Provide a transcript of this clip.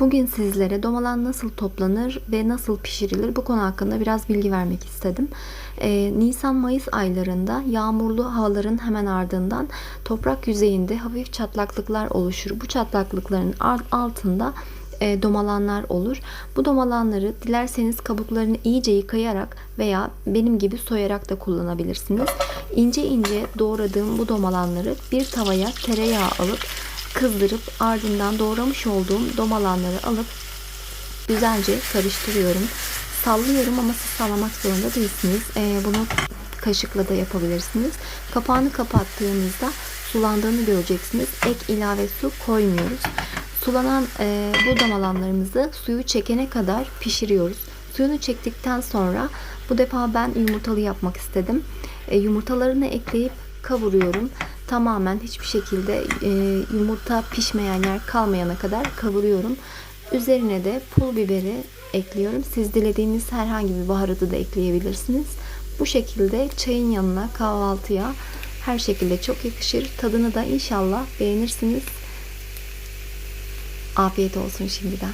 Bugün sizlere domalan nasıl toplanır ve nasıl pişirilir bu konu hakkında biraz bilgi vermek istedim. Ee, Nisan-Mayıs aylarında yağmurlu havaların hemen ardından toprak yüzeyinde hafif çatlaklıklar oluşur. Bu çatlaklıkların alt- altında e, domalanlar olur. Bu domalanları dilerseniz kabuklarını iyice yıkayarak veya benim gibi soyarak da kullanabilirsiniz. İnce ince doğradığım bu domalanları bir tavaya tereyağı alıp kızdırıp ardından doğramış olduğum domalanları alıp güzelce karıştırıyorum. Sallıyorum ama siz sallamak zorunda değilsiniz. Ee, bunu kaşıkla da yapabilirsiniz. Kapağını kapattığınızda sulandığını göreceksiniz. Ek ilave su koymuyoruz. Sulanan e, bu damalanlarımızı suyu çekene kadar pişiriyoruz. Suyunu çektikten sonra bu defa ben yumurtalı yapmak istedim. E, yumurtalarını ekleyip kavuruyorum. Tamamen hiçbir şekilde e, yumurta pişmeyen yer kalmayana kadar kavuruyorum. Üzerine de pul biberi ekliyorum. Siz dilediğiniz herhangi bir baharatı da ekleyebilirsiniz. Bu şekilde çayın yanına kahvaltıya her şekilde çok yakışır. Tadını da inşallah beğenirsiniz. Afiyet olsun şimdiden.